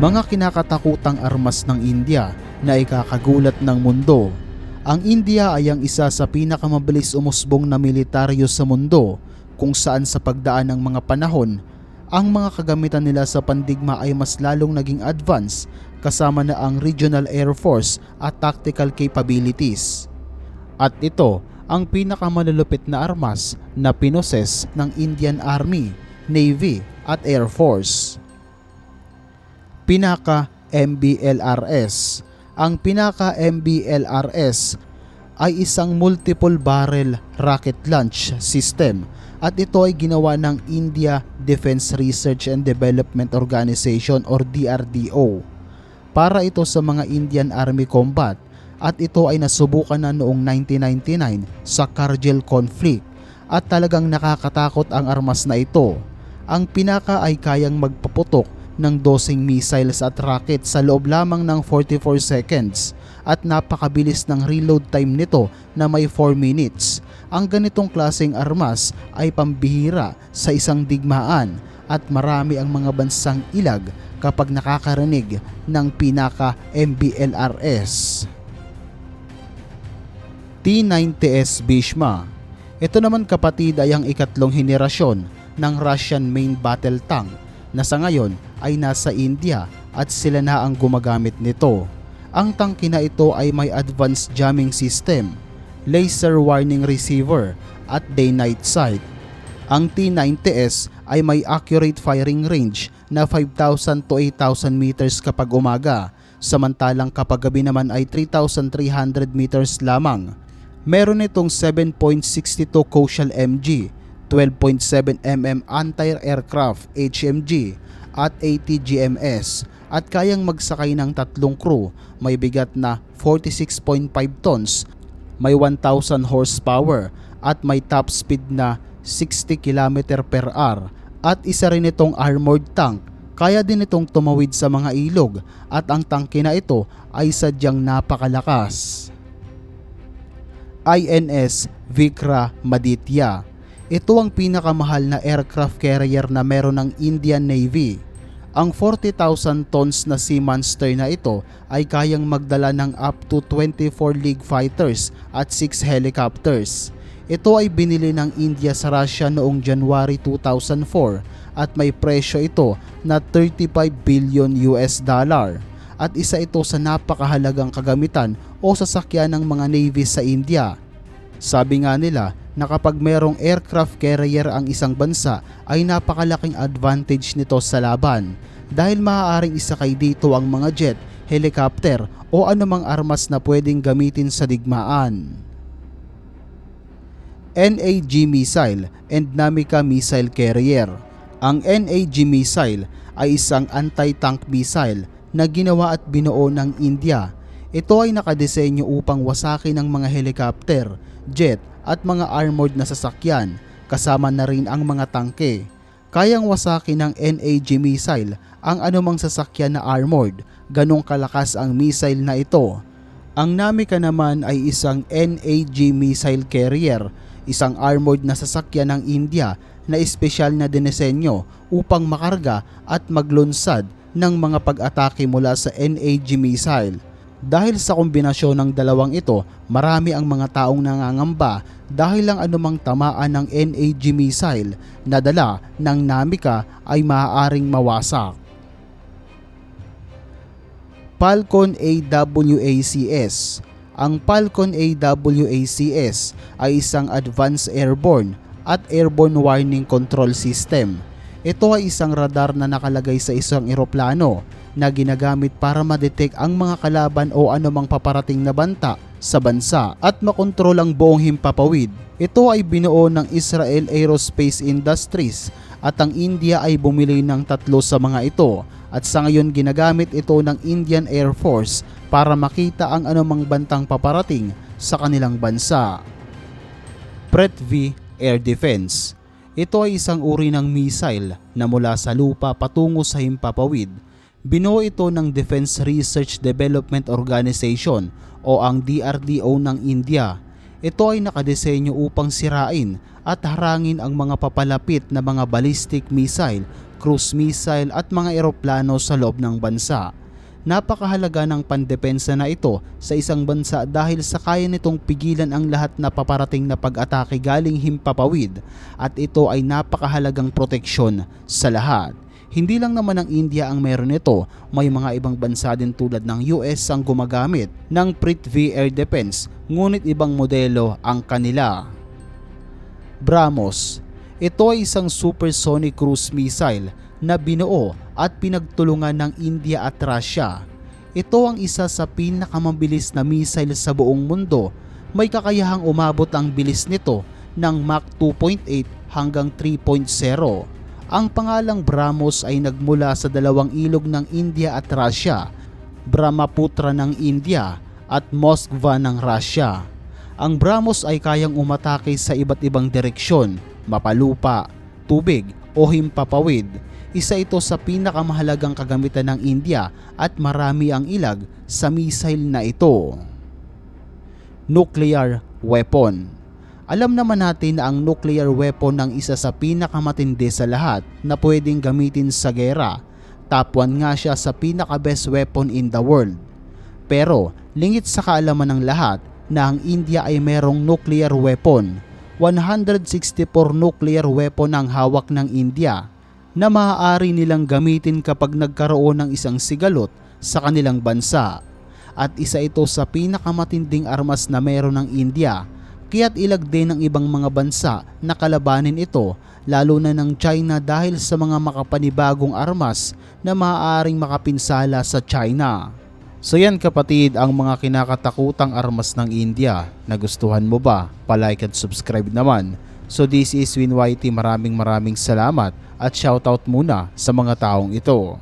Mga kinakatakutang armas ng India na ikakagulat ng mundo. Ang India ay ang isa sa pinakamabilis umusbong na militaryo sa mundo kung saan sa pagdaan ng mga panahon, ang mga kagamitan nila sa pandigma ay mas lalong naging advance kasama na ang Regional Air Force at tactical capabilities. At ito ang pinakamalulupit na armas na pinoses ng Indian Army, Navy at Air Force. Pinaka MBLRS Ang Pinaka MBLRS ay isang multiple barrel rocket launch system at ito ay ginawa ng India Defense Research and Development Organization or DRDO para ito sa mga Indian Army combat at ito ay nasubukan na noong 1999 sa Kargil conflict at talagang nakakatakot ang armas na ito. Ang pinaka ay kayang magpaputok ng dosing missiles at rocket sa loob lamang ng 44 seconds at napakabilis ng reload time nito na may 4 minutes. Ang ganitong klaseng armas ay pambihira sa isang digmaan at marami ang mga bansang ilag kapag nakakarinig ng pinaka MBLRS. T-90S Bhishma Ito naman kapatid ay ang ikatlong henerasyon ng Russian main battle tank na sa ngayon ay nasa India at sila na ang gumagamit nito. Ang tangke na ito ay may advanced jamming system, laser warning receiver at day-night sight. Ang T-90S ay may accurate firing range na 5,000 to 8,000 meters kapag umaga, samantalang kapag gabi naman ay 3,300 meters lamang. Meron itong 7.62 Koshal MG, 12.7 mm anti-aircraft HMG at 80 GMS at kayang magsakay ng tatlong crew, may bigat na 46.5 tons, may 1,000 horsepower at may top speed na 60 km per hour. At isa rin itong armored tank. Kaya din itong tumawid sa mga ilog at ang tangke na ito ay sadyang napakalakas. INS Vikra Maditya Ito ang pinakamahal na aircraft carrier na meron ng Indian Navy. Ang 40,000 tons na Sea Monster na ito ay kayang magdala ng up to 24 League fighters at 6 helicopters. Ito ay binili ng India sa Russia noong January 2004 at may presyo ito na 35 billion US dollar at isa ito sa napakahalagang kagamitan o sasakyan ng mga navy sa India. Sabi nga nila na kapag merong aircraft carrier ang isang bansa ay napakalaking advantage nito sa laban dahil maaaring isakay dito ang mga jet, helicopter o anumang armas na pwedeng gamitin sa digmaan. NAG Missile and Namika Missile Carrier Ang NAG Missile ay isang anti-tank missile na ginawa at binuo ng India. Ito ay nakadesenyo upang wasakin ng mga helicopter, jet at mga armored na sasakyan kasama na rin ang mga tangke. Kayang wasakin ng NAG missile ang anumang sasakyan na armored, ganong kalakas ang missile na ito. Ang Namika naman ay isang NAG missile carrier, isang armored na sasakyan ng India na espesyal na dinesenyo upang makarga at maglunsad ng mga pag-atake mula sa NAG missile. Dahil sa kombinasyon ng dalawang ito, marami ang mga taong nangangamba dahil lang anumang tamaan ng NAG missile na dala ng Namika ay maaaring mawasak. Falcon AWACS Ang Falcon AWACS ay isang advanced airborne at airborne warning control system. Ito ay isang radar na nakalagay sa isang eroplano na ginagamit para ma-detect ang mga kalaban o anumang paparating na banta sa bansa at makontrol ang buong himpapawid. Ito ay binuo ng Israel Aerospace Industries at ang India ay bumili ng tatlo sa mga ito at sa ngayon ginagamit ito ng Indian Air Force para makita ang anumang bantang paparating sa kanilang bansa. Prithvi Air Defense Ito ay isang uri ng missile na mula sa lupa patungo sa himpapawid. Binuo ito ng Defense Research Development Organization o ang DRDO ng India. Ito ay nakadesenyo upang sirain at harangin ang mga papalapit na mga ballistic missile cruise missile at mga eroplano sa loob ng bansa. Napakahalaga ng pandepensa na ito sa isang bansa dahil sa kaya nitong pigilan ang lahat na paparating na pag-atake galing himpapawid at ito ay napakahalagang proteksyon sa lahat. Hindi lang naman ang India ang meron nito, may mga ibang bansa din tulad ng US ang gumagamit ng Prithvi Air Defense ngunit ibang modelo ang kanila. BrahMos Ito ay isang supersonic cruise missile na binuo at pinagtulungan ng India at Russia. Ito ang isa sa pinakamabilis na missile sa buong mundo. May kakayahang umabot ang bilis nito ng Mach 2.8 hanggang 3.0. Ang pangalang BrahMos ay nagmula sa dalawang ilog ng India at Russia, Brahmaputra ng India at Moskva ng Russia. Ang BrahMos ay kayang umatake sa iba't ibang direksyon, mapalupa, tubig o himpapawid. Isa ito sa pinakamahalagang kagamitan ng India at marami ang ilag sa missile na ito. Nuclear Weapon Alam naman natin na ang nuclear weapon ang isa sa pinakamatindi sa lahat na pwedeng gamitin sa gera. Top 1 nga siya sa pinaka best weapon in the world. Pero lingit sa kaalaman ng lahat na ang India ay merong nuclear weapon. 164 nuclear weapon ang hawak ng India na maaari nilang gamitin kapag nagkaroon ng isang sigalot sa kanilang bansa. At isa ito sa pinakamatinding armas na meron ng India kaya't ilag din ng ibang mga bansa na kalabanin ito lalo na ng China dahil sa mga makapanibagong armas na maaaring makapinsala sa China. So yan kapatid ang mga kinakatakutang armas ng India. Nagustuhan mo ba? Palike at subscribe naman. So this is Win YT. Maraming maraming salamat at shoutout muna sa mga taong ito.